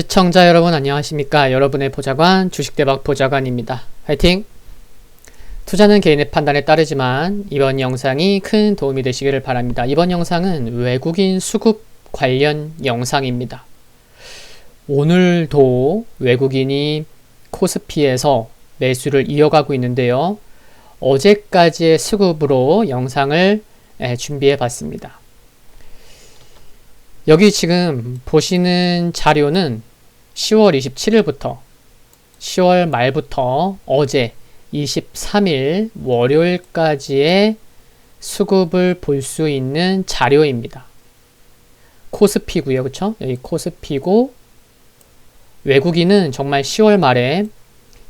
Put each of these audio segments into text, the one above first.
시청자 여러분 안녕하십니까? 여러분의 보좌관 주식대박 보좌관입니다. 화이팅! 투자는 개인의 판단에 따르지만 이번 영상이 큰 도움이 되시기를 바랍니다. 이번 영상은 외국인 수급 관련 영상입니다. 오늘도 외국인이 코스피에서 매수를 이어가고 있는데요. 어제까지의 수급으로 영상을 준비해 봤습니다. 여기 지금 보시는 자료는 10월 27일부터 10월 말부터 어제 23일 월요일까지의 수급을 볼 수 있는 자료입니다. 코스피고요. 그쵸? 여기 코스피고 외국인은 정말 10월 말에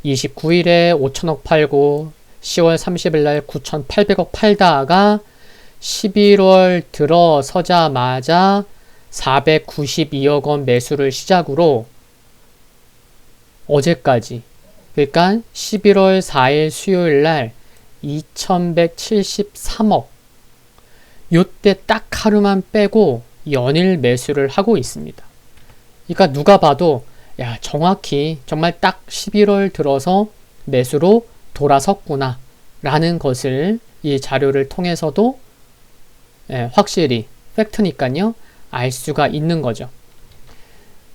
29일에 5천억 팔고 10월 30일 날 9,800억 팔다가 11월 들어서자마자 492억 원 매수를 시작으로 어제까지 그러니까 11월 4일 수요일 날 2173억 요때 딱 하루만 빼고 연일 매수를 하고 있습니다. 그러니까 누가 봐도 야 정확히 정말 딱 11월 들어서 매수로 돌아섰구나 라는 것을 이 자료를 통해서도 예, 확실히 팩트니까요 알 수가 있는 거죠.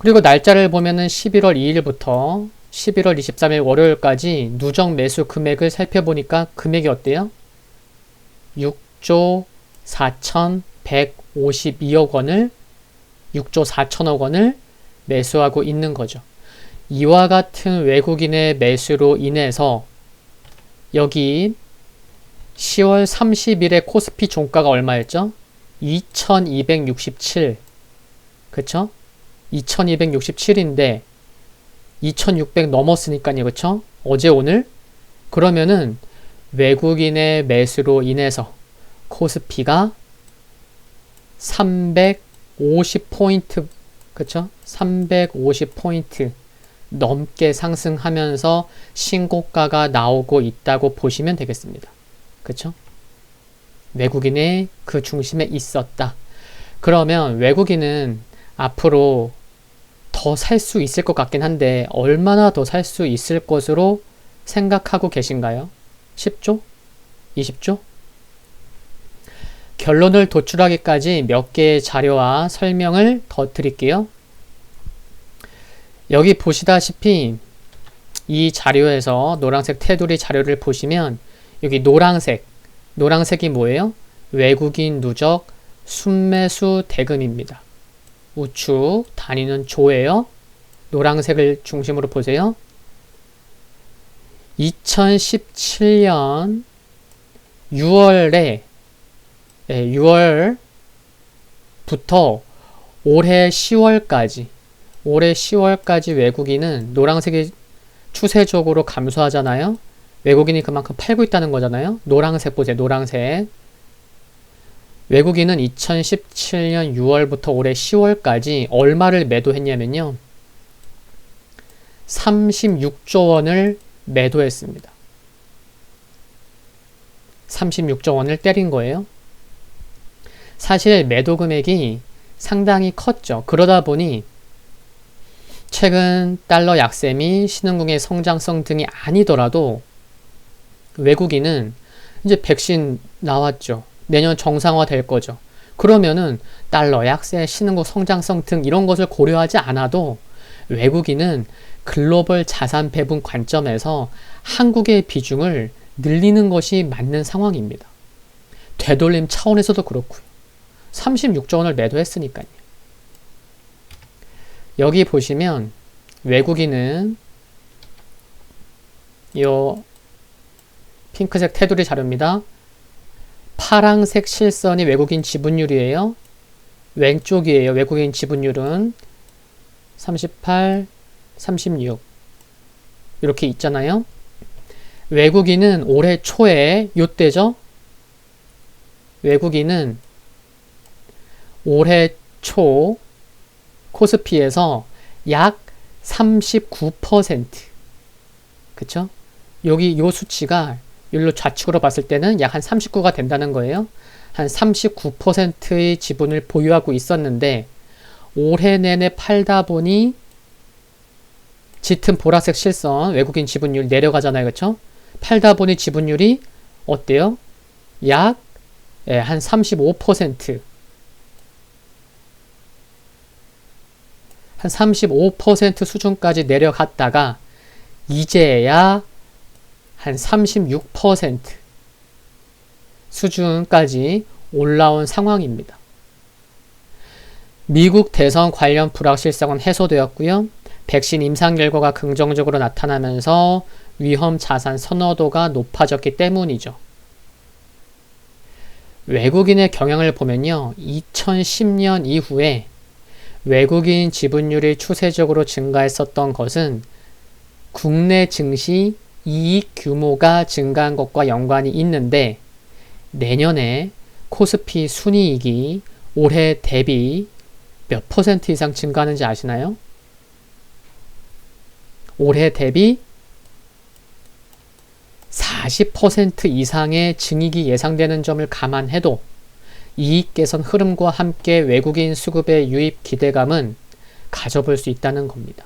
그리고 날짜를 보면은 11월 2일부터 11월 23일 월요일까지 누적 매수 금액을 살펴보니까 금액이 어때요? 6조 4,152억 원을 6조 4천억 원을 매수하고 있는 거죠. 이와 같은 외국인의 매수로 인해서 여기 10월 30일에 코스피 종가가 얼마였죠? 2267 그쵸? 2267인데 2600 넘었으니까요 그쵸? 어제 오늘 그러면은 외국인의 매수로 인해서 코스피가 350포인트 그쵸? 350포인트 넘게 상승하면서 신고가가 나오고 있다고 보시면 되겠습니다. 그쵸? 외국인의 그 중심에 있었다. 그러면 외국인은 앞으로 더 살 수 있을 것 같긴 한데 얼마나 더 살 수 있을 것으로 생각하고 계신가요? 10조? 20조? 결론을 도출하기까지 몇 개의 자료와 설명을 더 드릴게요. 여기 보시다시피 이 자료에서 노란색 테두리 자료를 보시면 여기 노란색 노란색이 뭐예요? 외국인 누적 순매수 대금입니다. 우측 다니는 조예요. 노란색을 중심으로 보세요. 2017년 6월에 네, 6월부터 올해 10월까지 올해 10월까지 외국인은 노란색이 추세적으로 감소하잖아요. 외국인이 그만큼 팔고 있다는 거잖아요. 노란색 보세요. 노란색. 외국인은 2017년 6월부터 올해 10월까지 얼마를 매도했냐면요. 36조 원을 매도했습니다. 36조 원을 때린 거예요. 사실 매도 금액이 상당히 컸죠. 그러다 보니 최근 달러 약세미 신흥국의 성장성 등이 아니더라도 외국인은 이제 백신 나왔죠. 내년 정상화 될 거죠. 그러면은 달러 약세, 신흥국 성장성 등 이런 것을 고려하지 않아도 외국인은 글로벌 자산 배분 관점에서 한국의 비중을 늘리는 것이 맞는 상황입니다. 되돌림 차원에서도 그렇고요. 36조 원을 매도했으니까요. 여기 보시면 외국인은 요 핑크색 테두리 자료입니다. 파랑색 실선이 외국인 지분율이에요. 왼쪽이에요. 외국인 지분율은 38, 36 이렇게 있잖아요. 외국인은 올해 초에 요때죠. 외국인은 올해 초 코스피에서 약 39% 그쵸? 여기 요 수치가 일로 좌측으로 봤을 때는 약 한 39가 된다는 거예요. 한 39%의 지분을 보유하고 있었는데 올해 내내 팔다 보니 짙은 보라색 실선 외국인 지분율 내려가잖아요. 그쵸? 팔다 보니 지분율이 어때요? 약, 예, 한 35%. 한 35% 수준까지 내려갔다가 이제야 한 36% 수준까지 올라온 상황입니다. 미국 대선 관련 불확실성은 해소되었고요. 백신 임상 결과가 긍정적으로 나타나면서 위험 자산 선호도가 높아졌기 때문이죠. 외국인의 경향을 보면요. 2010년 이후에 외국인 지분율이 추세적으로 증가했었던 것은 국내 증시 이익 규모가 증가한 것과 연관이 있는데 내년에 코스피 순이익이 올해 대비 몇 퍼센트 이상 증가하는지 아시나요? 올해 대비 40% 이상의 증익이 예상되는 점을 감안해도 이익 개선 흐름과 함께 외국인 수급의 유입 기대감은 가져볼 수 있다는 겁니다.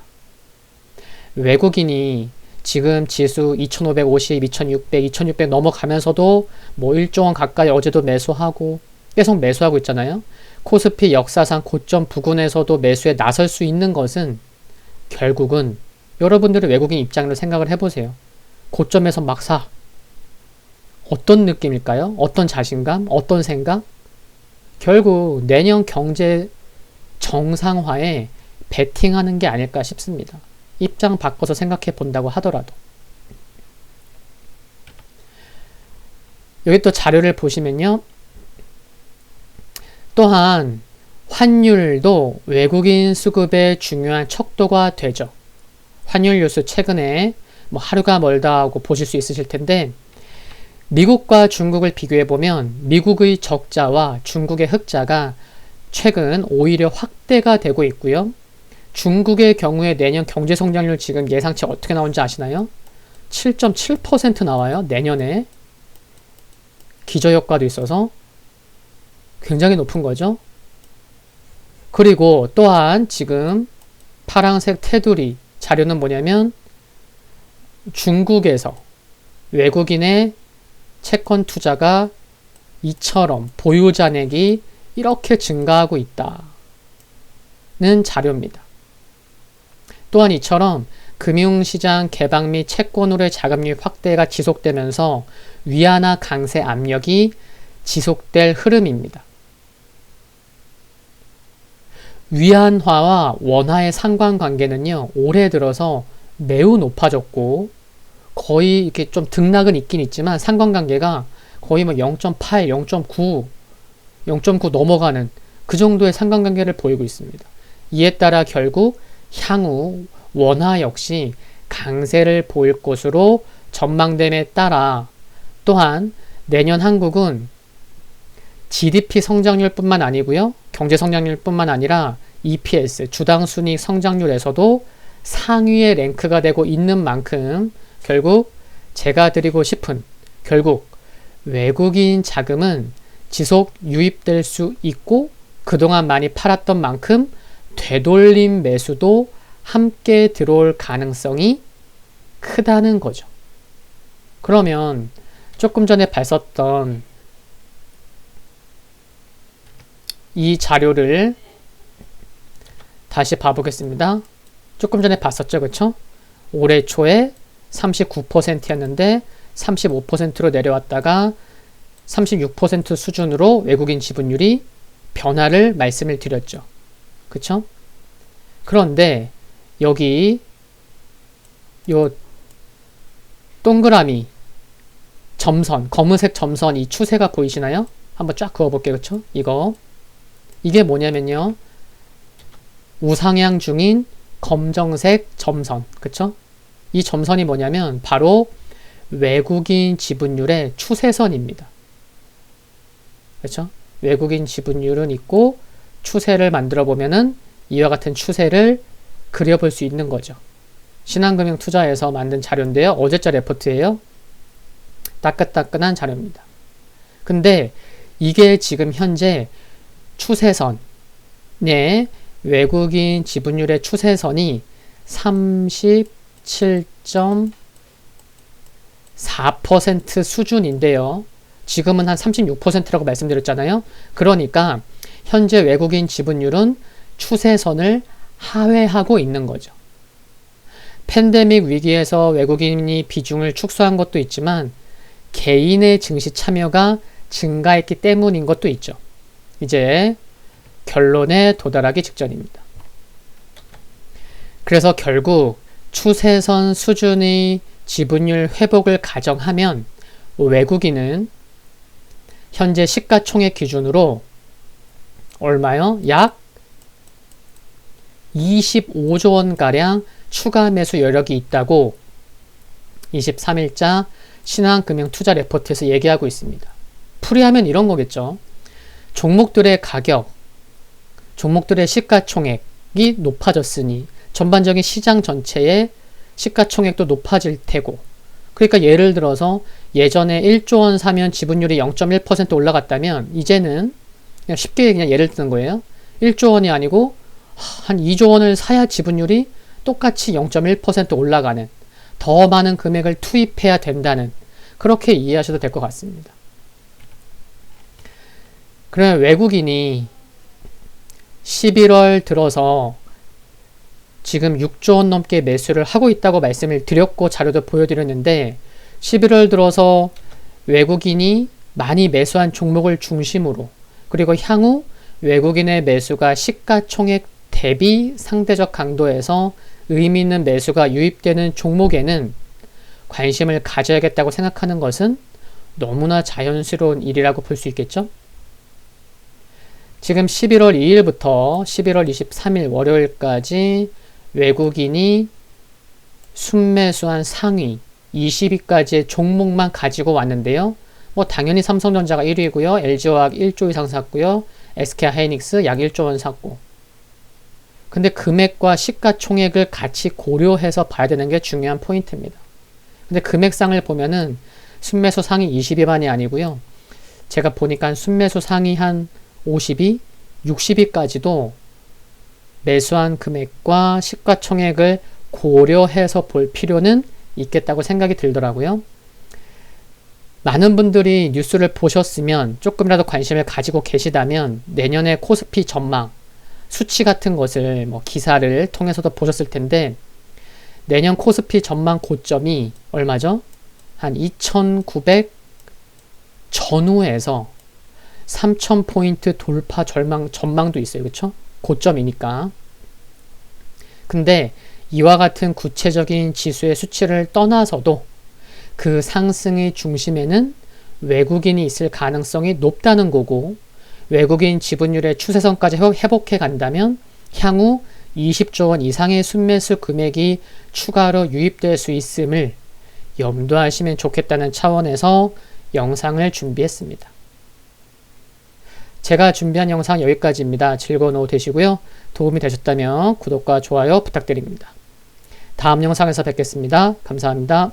외국인이 지금 지수 2550, 2600, 2600 넘어가면서도 뭐 1조 원 가까이 어제도 매수하고 계속 매수하고 있잖아요. 코스피 역사상 고점 부근에서도 매수에 나설 수 있는 것은 결국은 여러분들의 외국인 입장으로 생각을 해보세요. 고점에서 막 사. 어떤 느낌일까요? 어떤 자신감? 어떤 생각? 결국 내년 경제 정상화에 베팅하는 게 아닐까 싶습니다. 입장 바꿔서 생각해 본다고 하더라도. 여기 또 자료를 보시면요. 또한 환율도 외국인 수급의 중요한 척도가 되죠. 환율 뉴스 최근에 뭐 하루가 멀다 하고 보실 수 있으실 텐데 미국과 중국을 비교해 보면 미국의 적자와 중국의 흑자가 최근 오히려 확대가 되고 있고요. 중국의 경우에 내년 경제 성장률 지금 예상치 어떻게 나온지 아시나요? 7.7% 나와요. 내년에. 기저효과도 있어서 굉장히 높은 거죠. 그리고 또한 지금 파랑색 테두리 자료는 뭐냐면 중국에서 외국인의 채권 투자가 이처럼 보유자액이 이렇게 증가하고 있다는 자료입니다. 또한 이처럼 금융시장 개방 및 채권으로의 자금률 확대가 지속되면서 위안화 강세 압력이 지속될 흐름입니다. 위안화와 원화의 상관관계는요, 올해 들어서 매우 높아졌고, 거의 이렇게 좀 등락은 있긴 있지만 상관관계가 거의 뭐 0.8, 0.9, 0.9 넘어가는 그 정도의 상관관계를 보이고 있습니다. 이에 따라 결국 향후 원화 역시 강세를 보일 것으로 전망됨에 따라 또한 내년 한국은 GDP 성장률뿐만 아니고요. 경제 성장률뿐만 아니라 EPS 주당 순이익 성장률에서도 상위의 랭크가 되고 있는 만큼 결국 제가 드리고 싶은 결국 외국인 자금은 지속 유입될 수 있고 그동안 많이 팔았던 만큼 되돌림 매수도 함께 들어올 가능성이 크다는 거죠. 그러면 조금 전에 봤었던 이 자료를 다시 봐보겠습니다. 조금 전에 봤었죠, 그쵸? 올해 초에 39%였는데 35%로 내려왔다가 36% 수준으로 외국인 지분율이 변화를 말씀을 드렸죠. 그쵸? 그런데 여기 요 동그라미 점선, 검은색 점선 이 추세가 보이시나요? 한번 쫙 그어볼게요. 그쵸? 이거. 이게 뭐냐면요. 우상향 중인 검정색 점선. 그쵸? 이 점선이 뭐냐면 바로 외국인 지분율의 추세선입니다. 그렇죠? 외국인 지분율은 있고 추세를 만들어 보면은 이와 같은 추세를 그려볼 수 있는 거죠. 신한금융 투자에서 만든 자료인데요. 어제자 레포트예요. 따끈따끈한 자료입니다. 근데 이게 지금 현재 추세선, 네, 외국인 지분율의 추세선이 30 37.4% 수준인데요. 지금은 한 36%라고 말씀드렸잖아요. 그러니까 현재 외국인 지분율은 추세선을 하회하고 있는 거죠. 팬데믹 위기에서 외국인이 비중을 축소한 것도 있지만 개인의 증시 참여가 증가했기 때문인 것도 있죠. 이제 결론에 도달하기 직전입니다. 그래서 결국 추세선 수준의 지분율 회복을 가정하면 외국인은 현재 시가총액 기준으로 얼마요? 약 25조 원가량 추가 매수 여력이 있다고 23일자 신한금융투자 레포트에서 얘기하고 있습니다. 풀이하면 이런 거겠죠. 종목들의 가격, 종목들의 시가총액이 높아졌으니 전반적인 시장 전체의 시가총액도 높아질 테고 그러니까 예를 들어서 예전에 1조 원 사면 지분율이 0.1% 올라갔다면 이제는 그냥 쉽게 그냥 예를 드는 거예요. 1조 원이 아니고 한 2조 원을 사야 지분율이 똑같이 0.1% 올라가는 더 많은 금액을 투입해야 된다는 그렇게 이해하셔도 될 것 같습니다. 그러면 외국인이 11월 들어서 지금 6조 원 넘게 매수를 하고 있다고 말씀을 드렸고 자료도 보여드렸는데 11월 들어서 외국인이 많이 매수한 종목을 중심으로 그리고 향후 외국인의 매수가 시가총액 대비 상대적 강도에서 의미 있는 매수가 유입되는 종목에는 관심을 가져야겠다고 생각하는 것은 너무나 자연스러운 일이라고 볼 수 있겠죠? 지금 11월 2일부터 11월 23일 월요일까지 외국인이 순매수한 상위 20위까지의 종목만 가지고 왔는데요. 뭐 당연히 삼성전자가 1위고요. LG화학 1조 이상 샀고요. SK 하이닉스 약 1조 원 샀고. 근데 금액과 시가총액을 같이 고려해서 봐야 되는 게 중요한 포인트입니다. 근데 금액상을 보면은 순매수 상위 20위만이 아니고요. 제가 보니까 순매수 상위 한 50위, 60위까지도 매수한 금액과 시가총액을 고려해서 볼 필요는 있겠다고 생각이 들더라고요. 많은 분들이 뉴스를 보셨으면 조금이라도 관심을 가지고 계시다면 내년에 코스피 전망, 수치 같은 것을 뭐 기사를 통해서도 보셨을 텐데 내년 코스피 전망 고점이 얼마죠? 한 2,900 전후에서 3,000포인트 돌파 절망, 전망도 있어요. 그쵸? 고점이니까. 근데 이와 같은 구체적인 지수의 수치를 떠나서도 그 상승의 중심에는 외국인이 있을 가능성이 높다는 거고 외국인 지분율의 추세선까지 회복해 간다면 향후 20조 원 이상의 순매수 금액이 추가로 유입될 수 있음을 염두하시면 좋겠다는 차원에서 영상을 준비했습니다. 제가 준비한 영상 여기까지입니다. 즐거운 오후 되시고요. 도움이 되셨다면 구독과 좋아요 부탁드립니다. 다음 영상에서 뵙겠습니다. 감사합니다.